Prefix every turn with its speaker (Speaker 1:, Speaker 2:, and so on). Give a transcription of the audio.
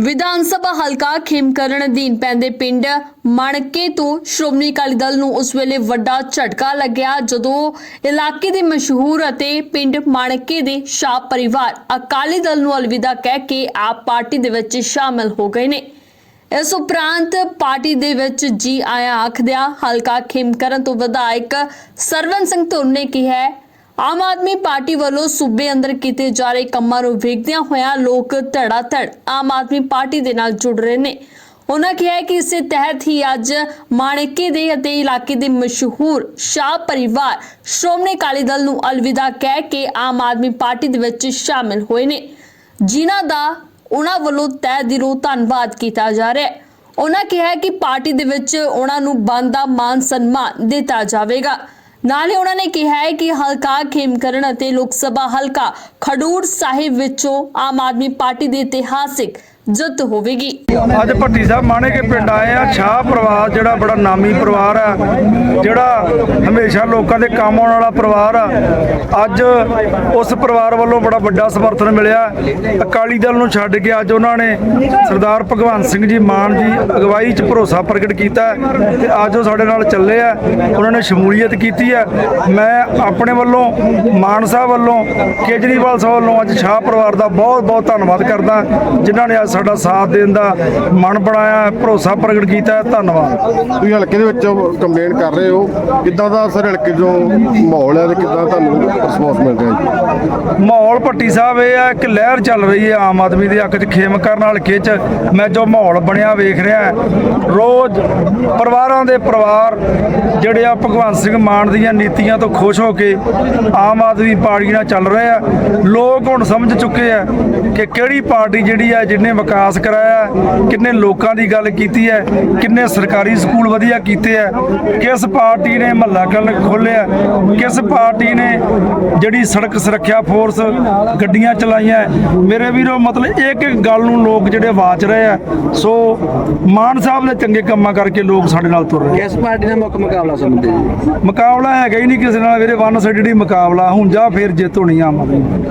Speaker 1: ਵਿਧਾਨ ਸਭਾ ਹਲਕਾ ਖੇਮਕਰਨ ਅਧੀਨ ਪੈਂਦੇ ਪਿੰਡ ਮਣਕੇ ਤੋਂ ਸ਼੍ਰੋਮਣੀ ਅਕਾਲੀ ਦਲ ਨੂੰ ਉਸ ਵੇਲੇ ਵੱਡਾ ਝਟਕਾ ਲੱਗਿਆ, ਜਦੋਂ ਇਲਾਕੇ ਦੇ ਮਸ਼ਹੂਰ ਅਤੇ ਪਿੰਡ ਮਣਕੇ ਦੇ ਸ਼ਾਹ ਪਰਿਵਾਰ ਅਕਾਲੀ ਦਲ ਨੂੰ ਅਲਵਿਦਾ ਕਹਿ ਕੇ ਆਪ ਪਾਰਟੀ ਦੇ ਵਿੱਚ ਸ਼ਾਮਲ ਹੋ ਗਏ ਨੇ। ਇਸ ਉਪਰੰਤ ਪਾਰਟੀ ਦੇ ਵਿੱਚ ਜੀ ਆਇਆ ਆਖਦਿਆਂ ਹਲਕਾ ਖੇਮਕਰਨ ਤੋਂ ਵਿਧਾਇਕ ਸਰਵਨ ਸਿੰਘ ਧੁਰ ਨੇ ਕਿਹਾ ਆਮ ਆਦਮੀ ਪਾਰਟੀ ਵੱਲੋਂ ਸੂਬੇ ਅੰਦਰ ਕੀਤੇ ਜਾ ਰਹੇ ਕੰਮਾਂ ਨੂੰ ਵੇਖਦਿਆਂ ਹੋਇਆਂ ਲੋਕ ਧੜਾ ਧੜ ਆਮ ਆਦਮੀ ਪਾਰਟੀ ਦੇ ਨਾਲ ਜੁੜ ਰਹੇ ਨੇ। ਉਹਨਾਂ ਕਿਹਾ ਕਿ ਇਸੇ ਤਹਿਤ ਹੀ ਅੱਜ ਮਾਣਕੇ ਦੇ ਅਤੇ ਇਲਾਕੇ ਦੇ ਮਸ਼ਹੂਰ ਸ਼ਾਹ ਪਰਿਵਾਰ ਸ਼੍ਰੋਮਣੀ ਅਕਾਲੀ ਦਲ ਨੂੰ ਅਲਵਿਦਾ ਕਹਿ ਕੇ ਆਮ ਆਦਮੀ ਪਾਰਟੀ ਦੇ ਵਿੱਚ ਸ਼ਾਮਿਲ ਹੋਏ ਨੇ। ਜਿਨ੍ਹਾਂ ਦਾ ਉਹਨਾਂ ਵੱਲੋਂ ਤਹਿ ਦਿਲੋਂ ਧੰਨਵਾਦ ਕੀਤਾ ਜਾ ਰਿਹਾ ਹੈ। ਉਹਨਾਂ ਕਿਹਾ ਕਿ ਪਾਰਟੀ ਦੇ ਵਿੱਚ ਉਹਨਾਂ ਨੂੰ ਬਣਦਾ ਮਾਨ ਸਨਮਾਨ ਦਿੱਤਾ ਜਾਵੇਗਾ। ਨਾਲ ਹੀ ਉਹਨਾਂ ਨੇ ਕਿਹਾ ਹੈ ਕਿ ਹਲਕਾ ਖੇਮਕਰਨ ਅਤੇ ਲੋਕ ਸਭਾ ਹਲਕਾ ਖਡੂਰ ਸਾਹਿਬ ਵਿੱਚੋਂ ਆਮ ਆਦਮੀ ਪਾਰਟੀ ਦੇ ਇਤਿਹਾਸਿਕ ਜਿੱਤ ਹੋਵੇਗੀ।
Speaker 2: ਅੱਜ ਭੱਟੀ ਸਾਹਿਬ ਮਾਣੇ ਕੇ ਪਿੰਡ ਆਏ ਆ ਸ਼ਾਹ ਪਰਿਵਾਰ ਜਿਹੜਾ ਬੜਾ ਨਾਮੀ ਪਰਿਵਾਰ ਆ, ਜਿਹੜਾ ਹਮੇਸ਼ਾ ਲੋਕਾਂ ਦੇ ਕੰਮ ਆਉਣ ਵਾਲਾ ਪਰਿਵਾਰ ਆ। ਅੱਜ ਉਸ ਪਰਿਵਾਰ ਵੱਲੋਂ ਬੜਾ ਵੱਡਾ ਸਮਰਥਨ ਮਿਲਿਆ। ਅਕਾਲੀ ਦਲ ਨੂੰ ਛੱਡ ਕੇ ਅੱਜ ਉਹਨਾਂ ਨੇ ਸਰਦਾਰ ਭਗਵੰਤ ਸਿੰਘ ਜੀ ਮਾਨ ਜੀ ਅਗਵਾਈ 'ਚ ਭਰੋਸਾ ਪ੍ਰਗਟ ਕੀਤਾ ਹੈ ਤੇ ਅੱਜ ਉਹ ਸਾਡੇ ਨਾਲ ਚੱਲੇ ਆ। ਉਹਨਾਂ ਨੇ ਸ਼ਮੂਲੀਅਤ ਕੀਤੀ ਹੈ ਮੈਂ ਆਪਣੇ ਵੱਲੋਂ, ਮਾਨ ਸਾਹਿਬ ਵੱਲੋਂ, ਕੇਜਰੀਵਾਲ ਸਾਹਿਬ ਵੱਲੋਂ ਅੱਜ ਸ਼ਾਹ ਪਰਿਵਾਰ ਦਾ ਬਹੁਤ ਬਹੁਤ ਧੰਨਵਾਦ ਕਰਦਾ, ਜਿਨ੍ਹਾਂ ਨੇ ਅੱਜ ਸਾਡਾ ਸਾਥ ਦੇਣ ਦਾ ਮਨ ਬਣਾਇਆ ਭਰੋਸਾ ਪ੍ਰਗਟ ਕੀਤਾ ਹੈ ਧੰਨਵਾਦ।
Speaker 3: ਤੁਸੀਂ ਹਲਕੇ ਦੇ ਵਿੱਚ ਕੰਪਲੇਂਟ ਕਰ ਰਹੇ ਹੋ। ਕਿੱਦਾਂ ਦਾ ਸਰ ਹਲਕੇ ਜੋ ਮਾਹੌਲ ਹੈ ਤੇ ਕਿੱਦਾਂ ਤੁਹਾਨੂੰ ਰਿਸਪੌਂਸ ਮਿਲ ਰਿਹਾ ਜੀ?
Speaker 2: ਮਾਹੌਲ ਭੱਟੀ ਸਾਹਿਬ ਇਹ ਆ ਇੱਕ ਲਹਿਰ ਚੱਲ ਰਹੀ ਹੈ ਆਮ ਆਦਮੀ ਦੇ ਹੱਕ 'ਚ ਖੇਮ ਕਰਨ ਹਲਕੇ 'ਚ। ਮੈਂ ਜੋ ਮਾਹੌਲ ਬਣਿਆ ਵੇਖ ਰਿਹਾ ਰੋਜ਼ ਪਰਿਵਾਰਾਂ ਦੇ ਪਰਿਵਾਰ ਜਿਹੜੇ ਆ ਭਗਵੰਤ ਸਿੰਘ ਮਾਨ ਦੀਆਂ ਨੀਤੀਆਂ ਤੋਂ ਖੁਸ਼ ਹੋ ਕੇ ਆਮ ਆਦਮੀ ਪਾਰਟੀ ਨਾਲ ਚੱਲ ਰਹੇ ਆ। ਲੋਕ ਹੁਣ ਸਮਝ ਚੁੱਕੇ ਆ ਕਿ ਕਿਹੜੀ ਪਾਰਟੀ ਜਿਹੜੀ ਆ ਜਿਹਨੇ ਵਿਕਾਸ ਕਰਾਇਆ ਕਿੰਨੇ ਲੋਕਾਂ ਦੀ ਗੱਲ ਕੀਤੀ ਹੈ ਕਿੰਨੇ ਸਰਕਾਰੀ ਸਕੂਲ ਵਧੀਆ ਕੀਤੇ ਆ ਕਿਸ ਪਾਰਟੀ ਨੇ ਮਹੱਲਾ ਕਲਨਕ ਖੋਲਿਆ ਕਿਸ ਪਾਰਟੀ ਨੇ ਜਿਹੜੀ ਸੜਕ ਸੁਰੱਖਿਆ ਫੋਰਸ ਗੱਡੀਆਂ ਚਲਾਈਆਂ। ਮੇਰੇ ਵੀਰੋ ਮਤਲਬ ਇੱਕ ਇੱਕ ਗੱਲ ਨੂੰ ਲੋਕ ਜਿਹੜੇ ਵਾਚ ਰਹੇ ਆ ਸੋ ਮਾਨ ਸਾਹਿਬ ਦੇ ਚੰਗੇ ਕੰਮਾਂ ਕਰਕੇ ਲੋਕ ਸਾਡੇ ਨਾਲ ਤੁਰ ਰਹੇ।
Speaker 4: ਕਿਸ ਪਾਰਟੀ ਨਾਲ ਮੁੱਖ ਮੁਕਾਬਲਾ ਸਮਝਦੇ ਜੀ
Speaker 2: ਮੁਕਾਬਲਾ ਹੈਗਾ ਹੀ ਨਹੀਂ ਕਿਸੇ ਨਾਲ ਵੀਰੇ ਵਨ ਸਾਈਡਡ ਹੀ ਮੁਕਾਬਲਾ ਹੁਣ ਜਾ ਫੇਰ ਜਿੱਤ ਹੋਣੀ ਆ ਆਮ ਆਦਮੀ।